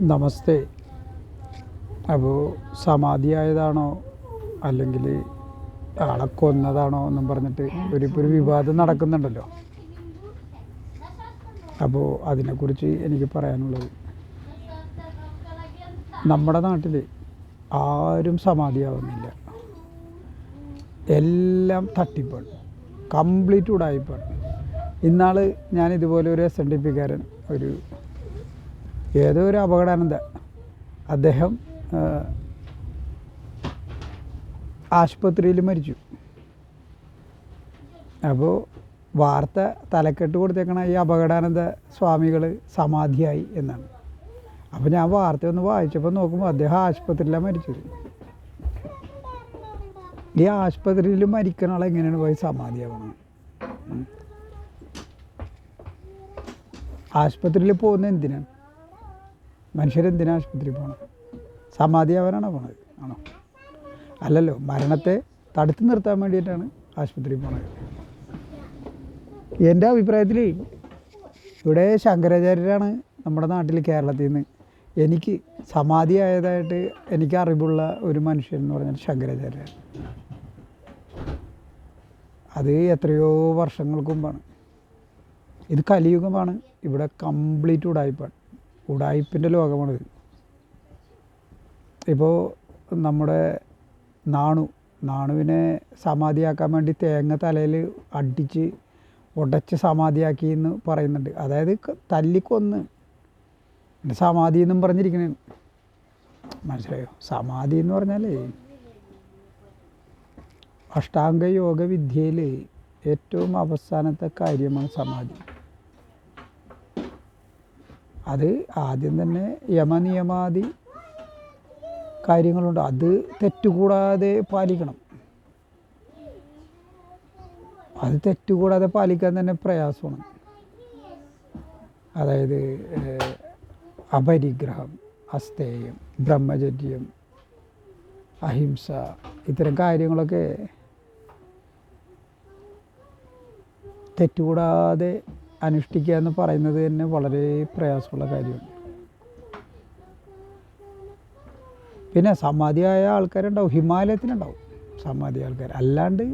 നമസ്തേ. അപ്പോൾ സമാധിയായതാണോ? അല്ലെങ്കിൽ ആളെ കൊന്നതാണോ എന്നും പറഞ്ഞിട്ട് ഒരു ഒരു വിവാദം നടക്കുന്നുണ്ടല്ലോ. അപ്പോൾ അതിനെക്കുറിച്ച് എനിക്ക് പറയാനുള്ളത് നമ്മുടെ നാട്ടിൽ ആരും സമാധിയാവുന്നില്ല. എല്ലാം തട്ടിപ്പാണ്. കംപ്ലീറ്റ് ഉടായിപ്പാണ്. ഇന്നാൾ ഞാൻ ഇതുപോലെ ഒരു എസ് എൻ ഡി പിക്കാരൻ ഒരു ഏതോ ഒരു അപകടാനന്ദ. അദ്ദേഹം ആശുപത്രിയിൽ മരിച്ചു. അപ്പോൾ വാർത്ത തലക്കെട്ട് കൊടുത്തേക്കണ ഈ അപകടാനന്ദ സ്വാമികൾ സമാധിയായി എന്നാണ്. അപ്പോൾ ഞാൻ വാർത്ത ഒന്ന് വായിച്ചപ്പോൾ നോക്കുമ്പോൾ അദ്ദേഹം ആശുപത്രിയിലാണ് മരിച്ചത്. ഈ ആശുപത്രിയിൽ മരിക്കണ ആളെ എങ്ങനെയാണ് പോയി സമാധിയാവണം ഉം. ആശുപത്രിയിൽ പോകുന്നത് എന്തിനാണ്? മനുഷ്യരെന്തിനാ ദിനാശുപത്രി പോകണം സമാധിയാവാനാണോ പോണത്? ആണോ? അല്ലല്ലോ മരണത്തെ തടുത്തു നിർത്താൻ വേണ്ടിയിട്ടാണ് ആശുപത്രി പോണത്. എന്റെ അഭിപ്രായത്തിൽ ഇവിടെ ശങ്കരാചാര്യരാണ് നമ്മുടെ നാട്ടിൽ കേരളത്തിൽ നിന്ന്. എനിക്ക് സമാധി ആയതായിട്ട് എനിക്ക് അറിവുള്ള ഒരു മനുഷ്യൻ എന്ന് പറഞ്ഞാൽ ശങ്കരാചാര്യരാണ്. അത് എത്രയോ വർഷങ്ങൾക്ക് മുമ്പാണ്. ഇത് കലിയുഗമാണ്. ഇവിടെ കംപ്ലീറ്റ് ഉടായ്പാണ് ഉടായ്പിന്റെ ലോകമാണിത്. ഇപ്പോൾ നമ്മുടെ നാണു നാണുവിനെ സമാധിയാക്കാൻ വേണ്ടി തേങ്ങ തലയിൽ അടിച്ച് ഉടച്ച് സമാധിയാക്കി എന്ന് പറയുന്നുണ്ട്. അതായത് തല്ലിക്കൊന്ന്. സമാധി എന്നും പറഞ്ഞിരിക്കണേ മനസ്സിലായോ? സമാധി എന്ന് പറഞ്ഞാലേ അഷ്ടാംഗ യോഗ വിദ്യയിൽ ഏറ്റവും അവസാനത്തെ കാര്യമാണ് സമാധി. അത് ആദ്യം തന്നെ യമനിയമാദി കാര്യങ്ങളുണ്ട്. അത് തെറ്റുകൂടാതെ പാലിക്കണം. അത് തെറ്റുകൂടാതെ പാലിക്കാൻ തന്നെ പ്രയാസമാണ്. അതായത് അപരിഗ്രഹം അസ്തേയം ബ്രഹ്മചര്യം അഹിംസ ഇത്തരം കാര്യങ്ങളൊക്കെ തെറ്റുകൂടാതെ അനുഷ്ഠിക്കുക എന്ന് പറയുന്നത് തന്നെ വളരെ പ്രയാസമുള്ള കാര്യമാണ്. പിന്നെ സമാധിയായ ആൾക്കാരുണ്ടാവും ഹിമാലയത്തിനുണ്ടാവും സമാധി ആൾക്കാർ. അല്ലാണ്ട്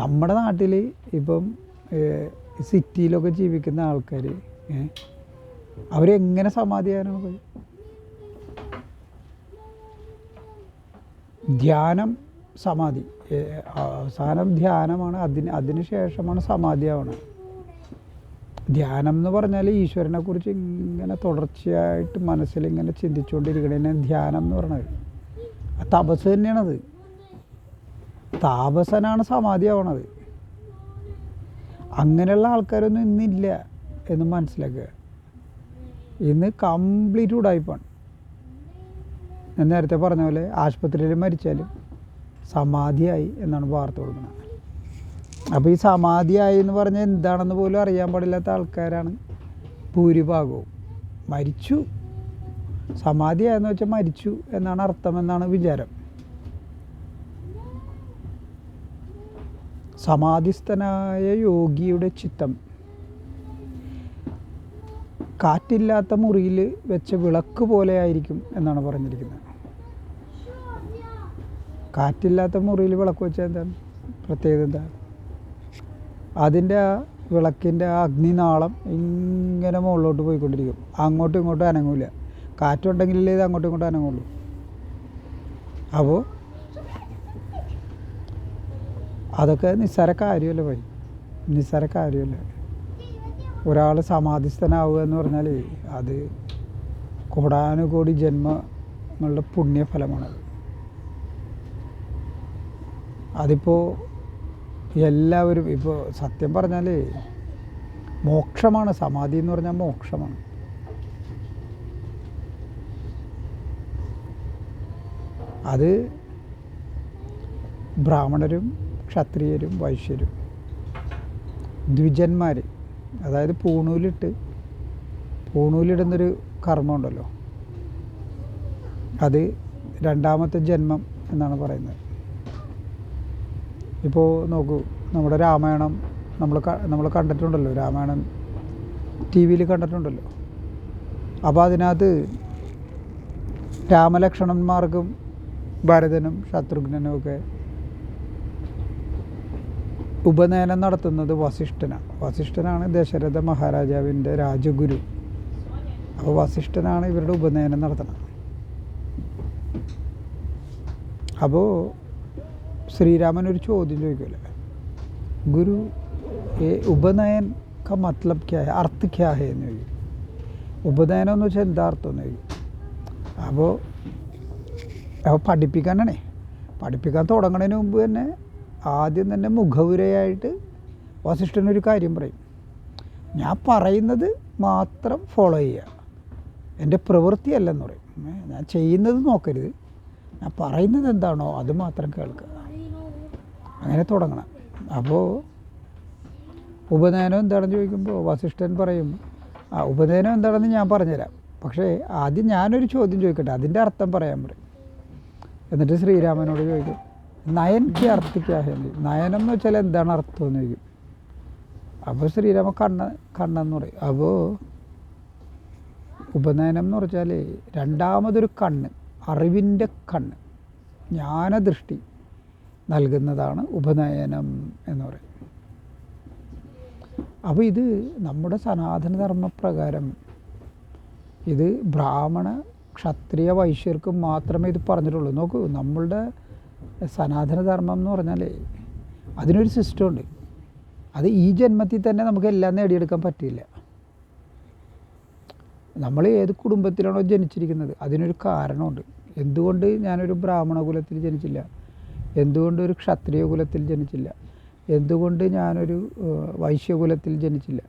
നമ്മുടെ നാട്ടിൽ ഇപ്പം സിറ്റിയിലൊക്കെ ജീവിക്കുന്ന ആൾക്കാർ അവരെങ്ങനെ സമാധിയാനാണ് ധ്യാനം സമാധി അവസാനം ധ്യാനമാണ് അതിന് അതിന് ശേഷമാണ് സമാധിയാവണത് ധ്യാനം എന്ന് പറഞ്ഞാൽ ഈശ്വരനെ കുറിച്ച് ഇങ്ങനെ തുടർച്ചയായിട്ട് മനസ്സിൽ ഇങ്ങനെ ചിന്തിച്ചുകൊണ്ടിരിക്കണേ ധ്യാനം എന്ന് പറഞ്ഞത്. ആ തപസ് തന്നെയാണത്. താപസനാണ് സമാധി ആവണത്. അങ്ങനെയുള്ള ആൾക്കാരൊന്നും ഇന്നില്ല എന്ന് മനസ്സിലാക്കുക. ഇന്ന് കംപ്ലീറ്റ് ഉടായ്പാണ് ഞാൻ നേരത്തെ പറഞ്ഞ പോലെ ആശുപത്രിയിൽ മരിച്ചാലും സമാധിയായി എന്നാണ് വാർത്ത കൊടുക്കുന്നത്. അപ്പോൾ ഈ സമാധിയായി എന്ന് പറഞ്ഞാൽ എന്താണെന്ന് പോലും അറിയാൻ പാടില്ലാത്ത ആൾക്കാരാണ് ഭൂരിഭാഗവും. മരിച്ചു. സമാധിയായെന്ന് വെച്ചാൽ മരിച്ചു എന്നാണ് അർത്ഥം എന്നാണ് വിചാരം. സമാധിസ്ഥനായ യോഗിയുടെ ചിത്തം. കാറ്റില്ലാത്ത മുറിയിൽ വെച്ച വിളക്ക് പോലെ ആയിരിക്കും എന്നാണ് പറഞ്ഞിരിക്കുന്നത്. കാറ്റില്ലാത്ത മുറിയിൽ വിളക്ക് വെച്ചാൽ എന്താണ്? പ്രത്യേകത എന്താ അതിന്റെ ആ വിളക്കിന്റെ ആ അഗ്നിനാളം ഇങ്ങനെ മുകളിലോട്ട് പോയിക്കൊണ്ടിരിക്കും. അങ്ങോട്ടും ഇങ്ങോട്ടും അനങ്ങൂല. കാറ്റുണ്ടെങ്കിലല്ലേ ഇത് അങ്ങോട്ടും ഇങ്ങോട്ടും അനങ്ങുള്ളൂ. അപ്പോൾ അതൊക്കെ നിസ്സാര കാര്യമല്ല പോയി? നിസ്സാര കാര്യമല്ല? ഒരാൾ സമാധിസ്ഥനാവുക എന്ന് പറഞ്ഞാൽ അത് കോടാനുകോടി ജന്മങ്ങളുടെ പുണ്യഫലമാണ് അതിപ്പോൾ എല്ലാവരും ഇപ്പോൾ സത്യം പറഞ്ഞാൽ മോക്ഷമാണ് സമാധി എന്ന് പറഞ്ഞാൽ മോക്ഷമാണ്. അത് ബ്രാഹ്മണരും ക്ഷത്രിയരും വൈശ്യരും ദ്വിജന്മാർ അതായത് പൂണൂലിട്ട് പൂണൂലിടുന്നൊരു കർമ്മമുണ്ടല്ലോ. അത് രണ്ടാമത്തെ ജന്മം എന്നാണ് പറയുന്നത്. ഇപ്പോൾ നോക്കൂ നമ്മുടെ രാമായണം നമ്മൾ നമ്മൾ കണ്ടിട്ടുണ്ടല്ലോ രാമായണം ടി വിയിൽ കണ്ടിട്ടുണ്ടല്ലോ. അപ്പോൾ അതിനകത്ത് രാമലക്ഷ്മണന്മാർക്കും ഭരതനും ശത്രുഘ്നനും ഒക്കെ ഉപനയനം നടത്തുന്നത് വസിഷ്ഠനാണ്. വസിഷ്ഠനാണ് ദശരഥ മഹാരാജാവിന്റെ രാജഗുരു. അപ്പോൾ വസിഷ്ഠനാണ് ഇവരുടെ ഉപനയനം നടത്തുന്നത്. അപ്പോൾ ശ്രീരാമൻ ഒരു ചോദ്യം ചോദിക്കുമല്ലേ ഗുരു ഉപനയൻ ക മത്ലബ് ക്യാ അർത്ഥ ക്യാ എന്ന് ചോദിക്കും. ഉപനയനം എന്ന് വെച്ചാൽ എന്താ അർത്ഥം എന്ന് ചോദിക്കും. അപ്പോൾ അപ്പോൾ പഠിപ്പിക്കാനാണേ. പഠിപ്പിക്കാൻ തുടങ്ങുന്നതിന് മുമ്പ് തന്നെ ആദ്യം തന്നെ മുഖപുരയായിട്ട് വസിഷ്ഠനൊരു കാര്യം പറയും. ഞാൻ പറയുന്നത് മാത്രം ഫോളോ ചെയ്യുക എന്റെ പ്രവൃത്തിയല്ലെന്ന് പറയും. ഞാൻ ചെയ്യുന്നത് നോക്കരുത്. ഞാൻ പറയുന്നത് എന്താണോ അത് മാത്രം കേൾക്കുക. അങ്ങനെ തുടങ്ങണം. അപ്പോൾ ഉപനയനം എന്താണെന്ന് ചോദിക്കുമ്പോൾ വസിഷ്ഠൻ പറയും ആ ഉപനയനം എന്താണെന്ന് ഞാൻ പറഞ്ഞുതരാം. പക്ഷേ ആദ്യം ഞാനൊരു ചോദ്യം ചോദിക്കട്ടെ അതിന്റെ അർത്ഥം പറയാൻ പറയും. എന്നിട്ട് ശ്രീരാമനോട് ചോദിക്കും നയൻ കി അർത്ഥിക്കാഹെന്ന് നയനം എന്ന് വെച്ചാൽ എന്താണ് അർത്ഥം എന്ന് ചോദിക്കും. അപ്പോൾ ശ്രീരാമ കണ്ണ കണ്ണെന്ന് പറയും. അപ്പോൾ ഉപനയനം എന്ന് പറഞ്ഞാൽ രണ്ടാമതൊരു കണ്ണ് അറിവിന്റെ കണ്ണ് ജ്ഞാനദൃഷ്ടി. നൽകുന്നതാണ് ഉപനയനം എന്ന് പറയും. അപ്പോൾ ഇത് നമ്മുടെ സനാതനധർമ്മപ്രകാരം ഇത് ബ്രാഹ്മണ ക്ഷത്രിയ വൈശ്യർക്ക് മാത്രമേ ഇത് പറഞ്ഞിട്ടുള്ളൂ. നോക്കൂ നമ്മളുടെ സനാതനധർമ്മം എന്ന് പറഞ്ഞാൽ അതിനൊരു സിസ്റ്റം ഉണ്ട് അത് ഈ ജന്മത്തിൽ തന്നെ നമുക്ക് എല്ലാം നേടിയെടുക്കാൻ പറ്റില്ല നമ്മൾ ഏത് കുടുംബത്തിലാണോ ജനിച്ചിരിക്കുന്നത് അതിനൊരു കാരണമുണ്ട്. എന്തുകൊണ്ട് ഞാനൊരു ബ്രാഹ്മണ കുലത്തിൽ ജനിച്ചില്ല? എന്തുകൊണ്ട് ഒരു ക്ഷത്രിയ കുലത്തിൽ ജനിച്ചില്ല? എന്തുകൊണ്ട് ഞാനൊരു വൈശ്യകുലത്തിൽ ജനിച്ചില്ല?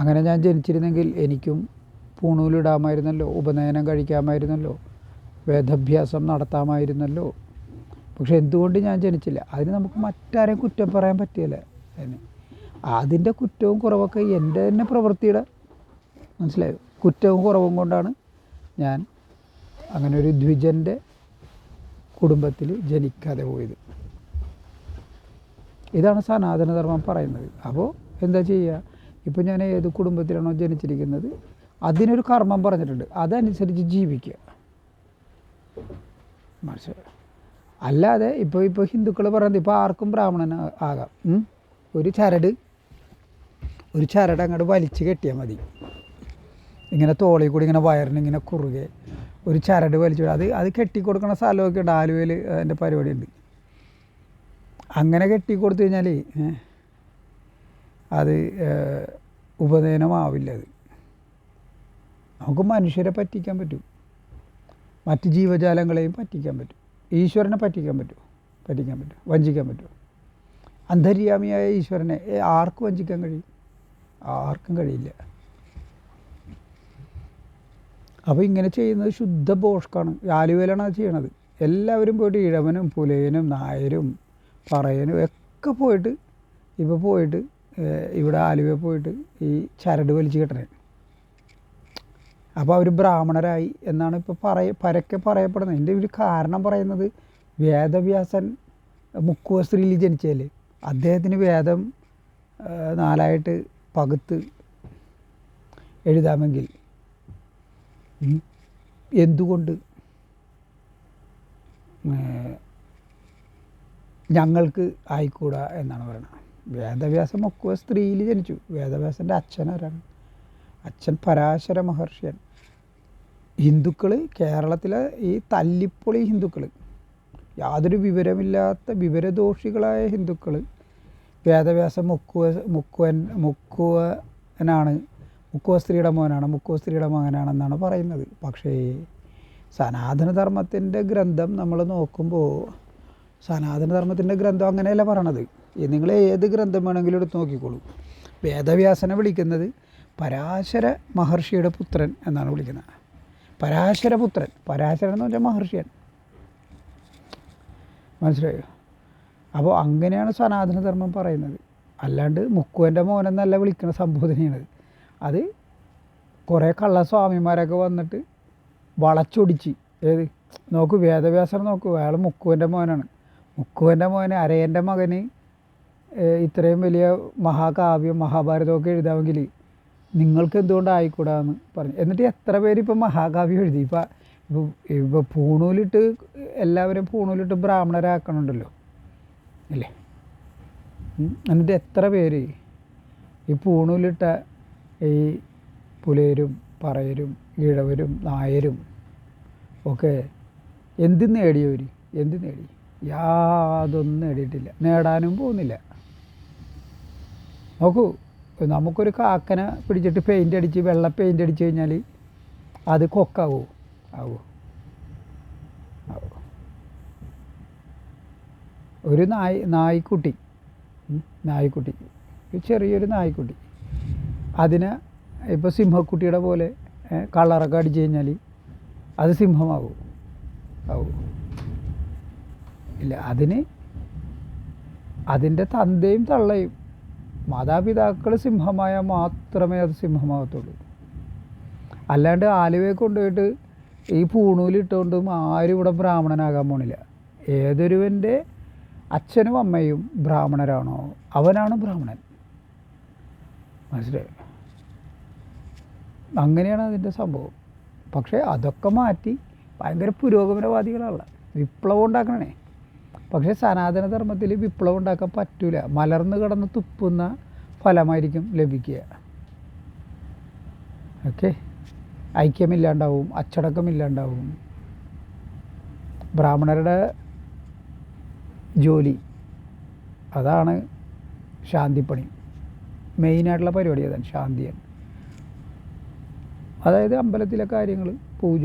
അങ്ങനെ ഞാൻ ജനിച്ചിരുന്നെങ്കിൽ എനിക്കും പൂണൂലിടാമായിരുന്നല്ലോ ഉപനയനം കഴിക്കാമായിരുന്നല്ലോ വേദാഭ്യാസം നടത്താമായിരുന്നല്ലോ. പക്ഷെ എന്തുകൊണ്ട് ഞാൻ ജനിച്ചില്ല? അതിന് നമുക്ക് മറ്റാരെയും കുറ്റം പറയാൻ പറ്റിയല്ല അതിന് അതിന്റെ കുറ്റവും കുറവൊക്കെ എന്റെ തന്നെ പ്രവൃത്തിയുടെ മനസ്സിലായോ? കുറ്റവും കുറവും കൊണ്ടാണ് ഞാൻ അങ്ങനെ ഒരു ദ്വിജന്റെ കുടുംബത്തിൽ ജനിക്കാതെ പോയത്. ഇതാണ് സനാതനധർമ്മം പറയുന്നത്. അപ്പോൾ എന്താ ചെയ്യുക ഇപ്പോൾ ഞാൻ ഏത് കുടുംബത്തിലാണോ ജനിച്ചിരിക്കുന്നത് അതിനൊരു കർമ്മം പറഞ്ഞിട്ടുണ്ട്. അതനുസരിച്ച് ജീവിക്കുക. മനസ്സിലായി അല്ലാതെ ഇപ്പോൾ ഇപ്പോൾ ഹിന്ദുക്കൾ പറയുന്നത് ഇപ്പോൾ ആർക്കും ബ്രാഹ്മണൻ ആകാം. ഒരു ചരട് ഒരു ചരട് അങ്ങോട്ട് വലിച്ചു കെട്ടിയാൽ മതി. ഇങ്ങനെ തോളിൽ കൂടി ഇങ്ങനെ വയറിന് ഇങ്ങനെ കുറുകെ ഒരു ചരട് വലിച്ചു. അത് അത് കെട്ടിക്കൊടുക്കണ സ്ഥലമൊക്കെ ഉണ്ട്. ആലുവയിൽ അതിന്റെ പരിപാടി ഉണ്ട് അങ്ങനെ കെട്ടി കൊടുത്തു കഴിഞ്ഞാൽ അത് ഉപനയനമാവില്ല അത്. നമുക്ക് മനുഷ്യരെ പറ്റിക്കാൻ പറ്റും. മറ്റ് ജീവജാലങ്ങളെയും പറ്റിക്കാൻ പറ്റും. ഈശ്വരനെ പറ്റിക്കാൻ പറ്റും. പറ്റിക്കാൻ പറ്റും. വഞ്ചിക്കാൻ പറ്റും. അന്തര്യാമിയായ ഈശ്വരനെ ആർക്ക് വഞ്ചിക്കാൻ കഴിയും? ആർക്കും കഴിയില്ല. അപ്പോൾ ഇങ്ങനെ ചെയ്യുന്നത് ശുദ്ധ ബോഷ്കാണ് ആലുവയിലാണ് അത് ചെയ്യണത്. എല്ലാവരും പോയിട്ട് ഇഴവനും പുലയനും നായരും പറയനും ഒക്കെ പോയിട്ട് ഇപ്പോൾ പോയിട്ട് ഇവിടെ ആലുവ പോയിട്ട് ഈ ചരട് വലിച്ചു കെട്ടണേ. അപ്പോൾ അവർ ബ്രാഹ്മണരായി എന്നാണ് ഇപ്പോൾ പറയ പരക്കെ പറയപ്പെടുന്നത്. ഇതിന്റെ ഒരു കാരണം പറയുന്നത് വേദവ്യാസൻ മുക്കുവ സ്ത്രീയിൽ ജനിച്ചതല്ലേ. അദ്ദേഹത്തിന് വേദം നാലായിട്ട് പകുത്ത് എഴുതാമെങ്കിൽ എന്തുകൊണ്ട്? ഞങ്ങൾക്ക് ആയിക്കൂടാ എന്നാണ് പറയുന്നത് വേദവ്യാസം ഒക്കെ സ്ത്രീയിൽ ജനിച്ചു. വേദവ്യാസന്റെ അച്ഛൻ ആരാണ്? അച്ഛൻ പരാശര മഹർഷിയൻ ഹിന്ദുക്കൾ കേരളത്തിലെ ഈ തല്ലിപ്പൊളി ഹിന്ദുക്കൾ യാതൊരു വിവരമില്ലാത്ത വിവരദോഷികളായ ഹിന്ദുക്കൾ വേദവ്യാസം മുക്കുവ മുക്കുവൻ മുക്കുവനാണ് മുക്കുവ സ്ത്രീയുടെ മോനാണ് മുക്കോസ്ത്രീയുടെ മകനാണെന്നാണ് പറയുന്നത്. പക്ഷേ സനാതനധർമ്മത്തിന്റെ ഗ്രന്ഥം നമ്മൾ നോക്കുമ്പോൾ സനാതനധർമ്മത്തിന്റെ ഗ്രന്ഥം അങ്ങനെയല്ല പറയണത്. നിങ്ങൾ ഏത് ഗ്രന്ഥം വേണമെങ്കിലും എടുത്ത് നോക്കിക്കോളൂ. വേദവ്യാസനെ വിളിക്കുന്നത് പരാശര മഹർഷിയുടെ പുത്രൻ എന്നാണ് വിളിക്കുന്നത്. പരാശരപുത്രൻ പരാശരൻ എന്ന് വെച്ചാൽ മഹർഷിയൻ. മനസ്സിലായോ? അപ്പോൾ അങ്ങനെയാണ് സനാതനധർമ്മം പറയുന്നത്. അല്ലാണ്ട് മുക്കുവന്റെ മോനെന്നല്ല വിളിക്കുന്ന സംബോധനയാണത് അത് കുറേ കള്ളസ്വാമിമാരൊക്കെ വന്നിട്ട് വളച്ചൊടിച്ച്. ഏത്? നോക്ക് വേദവ്യാസം നോക്ക്. അയാൾ മുക്കുവന്റെ മോനാണ്. മുക്കുവന്റെ മോനെ അരയന്റെ മകന് ഇത്രയും വലിയ മഹാകാവ്യം മഹാഭാരതമൊക്കെ എഴുതാമെങ്കിൽ നിങ്ങൾക്ക് എന്തുകൊണ്ട് ആയിക്കൂടാന്ന് പറഞ്ഞു. എന്നിട്ട് എത്ര പേര് ഇപ്പം മഹാകാവ്യം എഴുതി? ഇപ്പം ഇപ്പോൾ ഇപ്പോൾ പൂണൂലിട്ട് എല്ലാവരും പൂണൂലിട്ട് ബ്രാഹ്മണരാക്കണുണ്ടല്ലോ. അല്ലേ. എന്നിട്ട് എത്ര പേര് ഈ പൂണൂലിട്ട ഈ പുലയരും പറയരും ഈഴവരും നായരും ഒക്കെ എന്ത് നേടിയവർ എന്ത് നേടി? യാതൊന്നും നേടിയിട്ടില്ല. നേടാനും പോകുന്നില്ല. നോക്കൂ നമുക്കൊരു കാക്കനെ പിടിച്ചിട്ട് പെയിന്റ് അടിച്ച് വെള്ള പെയിന്റ് അടിച്ച് കഴിഞ്ഞാൽ അത് കൊക്കാവോ? ആവോ? ആവോ? ഒരു നായ് നായ്ക്കുട്ടി. നായ്ക്കുട്ടി. ചെറിയൊരു നായ്ക്കുട്ടി. അതിനെ ഇപ്പോൾ സിംഹക്കുട്ടിയുടെ പോലെ കളറൊക്കെ അടിച്ചു കഴിഞ്ഞാൽ അത് സിംഹമാകും ആവും ഇല്ല അതിന് അതിന്റെ തന്തയും തള്ളയും മാതാപിതാക്കൾ സിംഹമായ മാത്രമേ അത് സിംഹമാകത്തുള്ളൂ അല്ലാണ്ട് ആലുവയെ കൊണ്ടുപോയിട്ട് ഈ പൂണൂലിട്ടുകൊണ്ടും ആരും ഇവിടെ ബ്രാഹ്മണനാകാൻ പോണില്ല. ഏതൊരുവന്റെ അച്ഛനും അമ്മയും ബ്രാഹ്മണരാണോ? അവനാണ് ബ്രാഹ്മണൻ. മനസ്സിലായോ? അങ്ങനെയാണ് അതിന്റെ സംഭവം. പക്ഷേ അതൊക്കെ മാറ്റി ഭയങ്കര പുരോഗമനവാദികളാണ്. വിപ്ലവം ഉണ്ടാക്കണേ. പക്ഷേ സനാതനധർമ്മത്തിൽ വിപ്ലവം ഉണ്ടാക്കാൻ പറ്റൂല. മലർന്നു കിടന്ന് തുപ്പുന്ന ഫലമായിരിക്കും ലഭിക്കുക. ഓക്കെ? ഐക്യമില്ലാണ്ടാവും അച്ചടക്കമില്ലാണ്ടാവും. ബ്രാഹ്മണരുടെ ജോലി. അതാണ് ശാന്തിപ്പണി. മെയിനായിട്ടുള്ള പരിപാടി അതാണ് ശാന്തിയാണ്. അതായത് അമ്പലത്തിലെ കാര്യങ്ങൾ പൂജ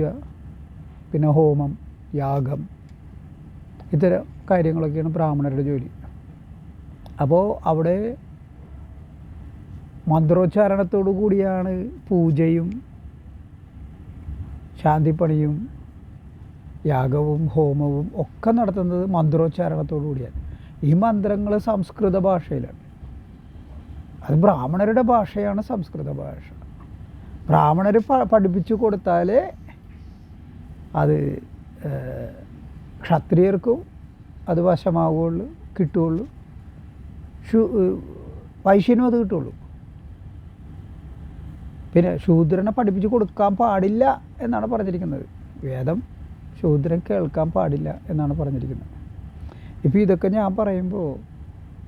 പിന്നെ ഹോമം യാഗം ഇത്തരം കാര്യങ്ങളൊക്കെയാണ് ബ്രാഹ്മണരുടെ ജോലി. അപ്പോൾ അവിടെ മന്ത്രോച്ചാരണത്തോടു കൂടിയാണ് പൂജയും ശാന്തിപ്പണിയും യാഗവും ഹോമവും ഒക്കെ നടത്തുന്നത് മന്ത്രോച്ചാരണത്തോടു കൂടിയാണ്. ഈ മന്ത്രങ്ങൾ സംസ്കൃത ഭാഷയിലാണ്. അത് ബ്രാഹ്മണരുടെ ഭാഷയാണ് സംസ്കൃത ഭാഷ. ബ്രാഹ്മണർ പഠിപ്പിച്ചു കൊടുത്താൽ അത് ക്ഷത്രിയർക്കും അത് വശമാവുകയുള്ളൂ കിട്ടുകയുള്ളൂ. ശു വൈശ്യനും അത് കിട്ടുള്ളൂ പിന്നെ ശൂദ്രനെ പഠിപ്പിച്ച് കൊടുക്കാൻ പാടില്ല എന്നാണ് പറഞ്ഞിരിക്കുന്നത്. വേദം ശൂദ്രൻ കേൾക്കാൻ പാടില്ല എന്നാണ് പറഞ്ഞിരിക്കുന്നത്. ഇപ്പോൾ ഇതൊക്കെ ഞാൻ പറയുമ്പോൾ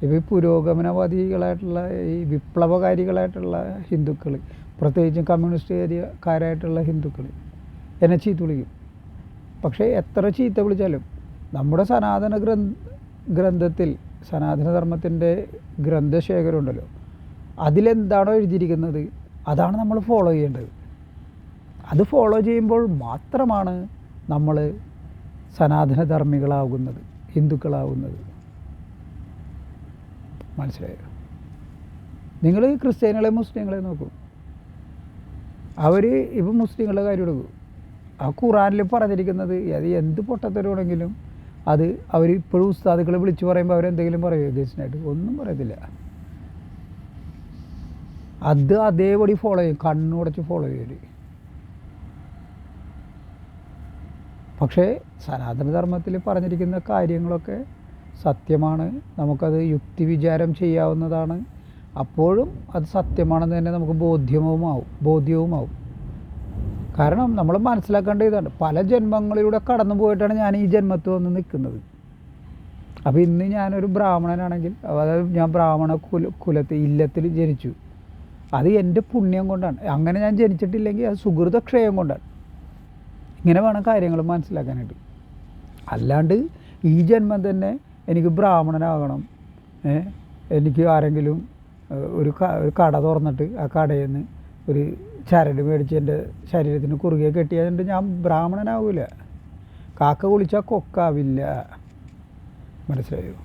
ഇപ്പോൾ ഈ പുരോഗമനവാദികളായിട്ടുള്ള ഈ വിപ്ലവകാരികളായിട്ടുള്ള ഹിന്ദുക്കൾ പ്രത്യേകിച്ചും കമ്മ്യൂണിസ്റ്റ് ഏരിയക്കാരായിട്ടുള്ള ഹിന്ദുക്കൾ എന്നെ ചീത്ത വിളിക്കും. പക്ഷേ എത്ര ചീത്ത വിളിച്ചാലും നമ്മുടെ സനാതന ഗ്രന്ഥ ഗ്രന്ഥത്തിൽ സനാതനധർമ്മത്തിന്റെ ഗ്രന്ഥശേഖരം ഉണ്ടല്ലോ അതിലെന്താണോ എഴുതിയിരിക്കുന്നത് അതാണ് നമ്മൾ ഫോളോ ചെയ്യേണ്ടത്. അത് ഫോളോ ചെയ്യുമ്പോൾ മാത്രമാണ് നമ്മൾ സനാതനധർമ്മികളാകുന്നത് ഹിന്ദുക്കളാകുന്നത്. മനസ്സിലായോ? നിങ്ങൾ ക്രിസ്ത്യാനികളെ മുസ്ലിങ്ങളെ നോക്കൂ. അവർ ഇപ്പം മുസ്ലിങ്ങളുടെ കാര്യം എടുക്കും. ആ ഖുറാനിൽ പറഞ്ഞിരിക്കുന്നത് അത് എന്ത് പൊട്ടത്തരമാണെങ്കിലും അത് അവർ ഇപ്പോഴും ഉസ്താദുക്കളെ വിളിച്ചു പറയുമ്പോൾ അവരെന്തെങ്കിലും പറയുമോ ഉദ്ദേശിച്ചിട്ട് ഒന്നും പറയത്തില്ല. അത് അതേപടി ഫോളോ ചെയ്യും. കണ്ണുടച്ച് ഫോളോ ചെയ്യും പക്ഷേ സനാതനധർമ്മത്തിൽ പറഞ്ഞിരിക്കുന്ന കാര്യങ്ങളൊക്കെ സത്യമാണ്. നമുക്കത് യുക്തി വിചാരം ചെയ്യാവുന്നതാണ്. അപ്പോഴും അത് സത്യമാണെന്ന് തന്നെ നമുക്ക് ബോധ്യവുമാവും ബോധ്യവുമാവും. കാരണം നമ്മൾ മനസ്സിലാക്കേണ്ട ഇതാണ് പല ജന്മങ്ങളിലൂടെ കടന്നു പോയിട്ടാണ് ഞാൻ ഈ ജന്മത്തിൽ വന്ന് നിൽക്കുന്നത്. അപ്പോൾ ഇന്ന് ഞാനൊരു ബ്രാഹ്മണനാണെങ്കിൽ അതായത് ഞാൻ ബ്രാഹ്മണ കുല കുലത്തിൽ ഇല്ലത്തിൽ ജനിച്ചു. അത് എന്റെ പുണ്യം കൊണ്ടാണ്. അങ്ങനെ ഞാൻ ജനിച്ചിട്ടില്ലെങ്കിൽ അത് സുഹൃതക്ഷയം കൊണ്ടാണ്. ഇങ്ങനെ വേണം കാര്യങ്ങൾ മനസ്സിലാക്കാനായിട്ട്. അല്ലാണ്ട് ഈ ജന്മം തന്നെ എനിക്ക് ബ്രാഹ്മണനാകണം എനിക്ക് ആരെങ്കിലും ഒരു ഒരു കട തുറന്നിട്ട് ആ കടയിൽ നിന്ന് ഒരു ചരട് മേടിച്ച് എന്റെ ശരീരത്തിന് കുറുകെ കെട്ടിയതുകൊണ്ട് ഞാൻ ബ്രാഹ്മണനാവില്ല കാക്ക കുളിച്ചാൽ കൊക്കാവില്ല. മനസ്സിലായോ?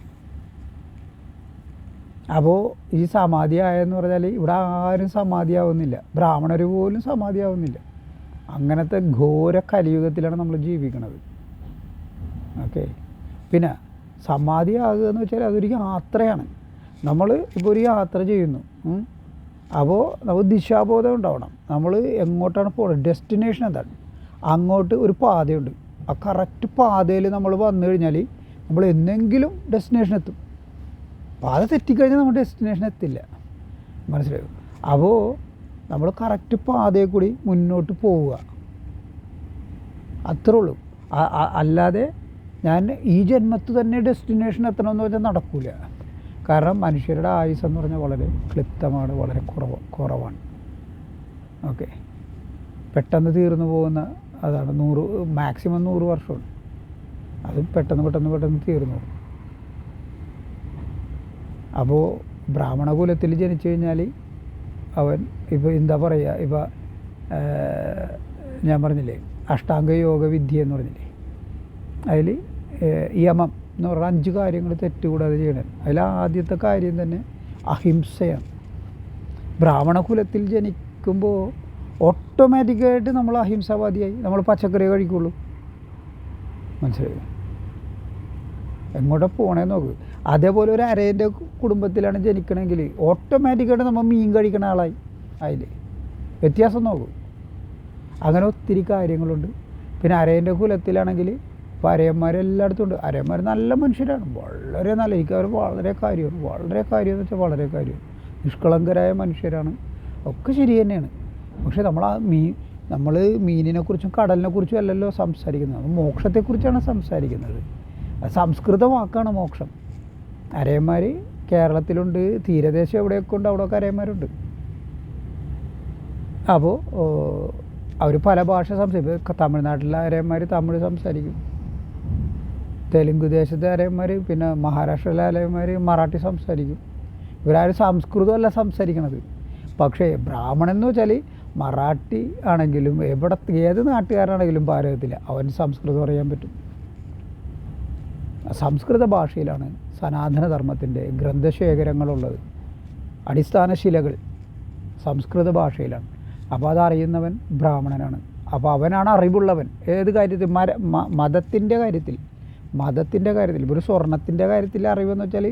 അപ്പോൾ ഈ സമാധി ആയെന്ന് പറഞ്ഞാൽ ഇവിടെ ആരും സമാധിയാവുന്നില്ല. ബ്രാഹ്മണർ പോലും സമാധിയാവുന്നില്ല. അങ്ങനത്തെ ഘോര കലിയുഗത്തിലാണ് നമ്മൾ ജീവിക്കുന്നത് ഓക്കെ? പിന്നെ സമാധിയാകുക എന്ന് വെച്ചാൽ അതൊരു യാത്രയാണ്. നമ്മൾ ഇപ്പോൾ ഒരു യാത്ര ചെയ്യുന്നു. അപ്പോൾ നമുക്ക് ദിശാബോധം ഉണ്ടാവണം. നമ്മൾ എങ്ങോട്ടാണ് പോകുന്നത് ഡെസ്റ്റിനേഷൻ എന്താണ്? അങ്ങോട്ട് ഒരു പാതയുണ്ട്. ആ കറക്റ്റ് പാതയിൽ നമ്മൾ വന്നു കഴിഞ്ഞാൽ നമ്മൾ എന്നെങ്കിലും ഡെസ്റ്റിനേഷൻ എത്തും. പാത തെറ്റിക്കഴിഞ്ഞാൽ നമ്മൾ ഡെസ്റ്റിനേഷൻ എത്തില്ല. മനസ്സിലായോ? അപ്പോൾ നമ്മൾ കറക്റ്റ് പാതയിൽ കൂടി മുന്നോട്ട് പോവുക. അത്രേ ഉള്ളൂ. അല്ലാതെ ഞാൻ ഈ ജന്മത്ത് തന്നെ ഡെസ്റ്റിനേഷൻ എത്തണമെന്ന് വെച്ചാൽ നടക്കില്ല കാരണം മനുഷ്യരുടെ ആയുസ് എന്ന് പറഞ്ഞാൽ വളരെ ക്ലിപ്തമാണ് വളരെ കുറവ് കുറവാണ്. ഓക്കെ. പെട്ടെന്ന് തീർന്നു പോകുന്ന അതാണ് നൂറ് മാക്സിമം നൂറ് വർഷമാണ്. അത് പെട്ടെന്ന് പെട്ടെന്ന് പെട്ടെന്ന് തീർന്നു. അപ്പോൾ ബ്രാഹ്മണ കുലത്തിൽ ജനിച്ചു കഴിഞ്ഞാൽ അവൻ ഇപ്പോൾ എന്താ പറയുക ഇപ്പോൾ ഞാൻ പറഞ്ഞില്ലേ അഷ്ടാംഗ യോഗ വിദ്യ എന്ന് പറഞ്ഞില്ലേ അതിൽ യമം എന്ന് പറഞ്ഞാൽ അഞ്ച് കാര്യങ്ങൾ തെറ്റുകൂടാതെ ചെയ്യണം. അതിൽ ആദ്യത്തെ കാര്യം തന്നെ അഹിംസയാണ്. ബ്രാഹ്മണ കുലത്തിൽ ജനിക്കുമ്പോൾ ഓട്ടോമാറ്റിക്കായിട്ട് നമ്മൾ അഹിംസാവാദിയായി. നമ്മൾ പച്ചക്കറി കഴിക്കുള്ളൂ. മനസ്സിലായോ? എങ്ങോട്ടാണ് പോണേ നോക്ക്. അതേപോലെ ഒരു അരേന്റെ കുടുംബത്തിലാണ് ജനിക്കണമെങ്കിൽ ഓട്ടോമാറ്റിക്കായിട്ട് നമ്മൾ മീൻ കഴിക്കണ ആളായി. അതിൽ വ്യത്യാസം നോക്കും. അങ്ങനെ ഒത്തിരി കാര്യങ്ങളുണ്ട്. പിന്നെ അരേന്റെ കുലത്തിലാണെങ്കിൽ ഇപ്പോൾ അരയന്മാരെല്ലായിടത്തും ഉണ്ട്. അരയന്മാർ നല്ല മനുഷ്യരാണ്. വളരെ നല്ല എനിക്ക് അവർ വളരെ കാര്യമാണ്. വളരെ കാര്യം എന്ന് വെച്ചാൽ വളരെ കാര്യമാണ്. നിഷ്കളങ്കരായ മനുഷ്യരാണ്. ഒക്കെ ശരി തന്നെയാണ്. പക്ഷേ നമ്മൾ ആ മീൻ നമ്മൾ മീനിനെക്കുറിച്ചും കടലിനെക്കുറിച്ചും അല്ലല്ലോ സംസാരിക്കുന്നത്. മോക്ഷത്തെക്കുറിച്ചാണ് സംസാരിക്കുന്നത്. സംസ്കൃത വാക്കാണ് മോക്ഷം. അരയന്മാർ കേരളത്തിലുണ്ട് തീരദേശം എവിടെയൊക്കെ ഉണ്ട് അവിടെയൊക്കെ അരയന്മാരുണ്ട്. അപ്പോൾ അവർ പല ഭാഷ സംസാരിക്കും. തമിഴ്നാട്ടിലെ അരയന്മാർ തമിഴ് സംസാരിക്കും. തെലുങ്ക് ദേശത്തെ അരയന്മാർ പിന്നെ മഹാരാഷ്ട്രയിലെ അലയന്മാർ മറാഠി സംസാരിക്കും. ഇവരാരും സംസ്കൃതമല്ല സംസാരിക്കണത്. പക്ഷേ ബ്രാഹ്മണൻ എന്ന് വെച്ചാൽ മറാഠി ആണെങ്കിലും എവിടെ ഏത് നാട്ടുകാരാണെങ്കിലും ഭാരതത്തിൽ അവൻ സംസ്കൃതം അറിയാൻ പറ്റും. സംസ്കൃത ഭാഷയിലാണ് സനാതനധർമ്മത്തിന്റെ ഗ്രന്ഥശേഖരങ്ങളുള്ളത്. അടിസ്ഥാന ശിലകൾ സംസ്കൃത ഭാഷയിലാണ്. അപ്പോൾ അതറിയുന്നവൻ ബ്രാഹ്മണനാണ്. അപ്പോൾ അവനാണ് അറിവുള്ളവൻ. ഏത് കാര്യത്തിൽ? മര മതത്തിന്റെ കാര്യത്തിൽ. മതത്തിന്റെ കാര്യത്തിൽ ഇപ്പോൾ ഒരു സ്വർണത്തിന്റെ കാര്യത്തിൽ അറിവെന്ന് വെച്ചാൽ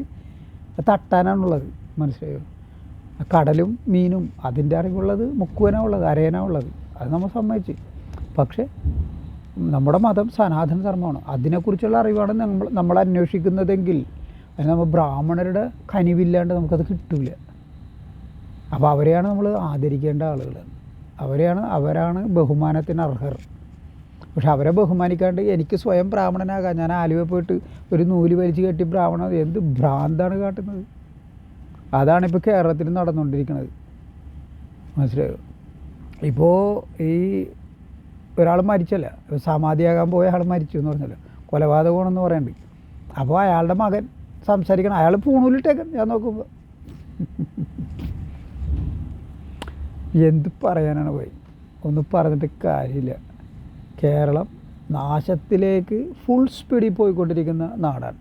തട്ടാനാണുള്ളത് മനസ്സിലായോ? കടലും മീനും അതിന്റെ അറിവുള്ളത് മുക്കുവനാ ഉള്ളത് അരയനാ ഉള്ളത് അത് നമ്മൾ സമ്മതിച്ച്. പക്ഷേ നമ്മുടെ മതം സനാതന ധർമ്മമാണ്. അതിനെക്കുറിച്ചുള്ള അറിവാണ് നമ്മൾ നമ്മൾ അന്വേഷിക്കുന്നതെങ്കിൽ അതിന് നമ്മൾ ബ്രാഹ്മണരുടെ കനിവില്ലാണ്ട് നമുക്കത് കിട്ടില്ല അപ്പോൾ അവരെയാണ് നമ്മൾ ആദരിക്കേണ്ട ആളുകൾ അവരെയാണ് അവരാണ് ബഹുമാനത്തിന് അർഹർ. പക്ഷെ അവരെ ബഹുമാനിക്കാണ്ട് എനിക്ക് സ്വയം ബ്രാഹ്മണനാകാം. ഞാൻ ആലുവ പോയിട്ട് ഒരു നൂൽ വലിച്ച് കെട്ടി ബ്രാഹ്മണ എന്ത് ഭ്രാന്താണ് കാട്ടുന്നത്? അതാണ് ഇപ്പോൾ കേരളത്തിൽ നടന്നുകൊണ്ടിരിക്കുന്നത് മനസ്സിലായോ? ഇപ്പോൾ ഈ ഒരാൾ മരിച്ചല്ല. സമാധിയാകാൻ പോയ ആൾ മരിച്ചു എന്ന് പറഞ്ഞല്ലോ. കൊലപാതകമാണെന്ന് പറയുന്നുണ്ട് അപ്പോൾ അയാളുടെ മകൻ സംസാരിക്കണം. അയാൾ പൂണൂലിട്ടേക്കൻ ഞാൻ നോക്കുമ്പോൾ എന്ത് പറയാനാണ് പോയി? ഒന്നും പറഞ്ഞിട്ട് കാര്യമില്ല. കേരളം നാശത്തിലേക്ക് ഫുൾ സ്പീഡിൽ പോയിക്കൊണ്ടിരിക്കുന്ന നാടാണ്.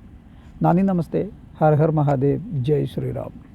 നന്ദി നമസ്തേ. ഹർ ഹർ മഹാദേവ്. ജയ് ശ്രീറാം.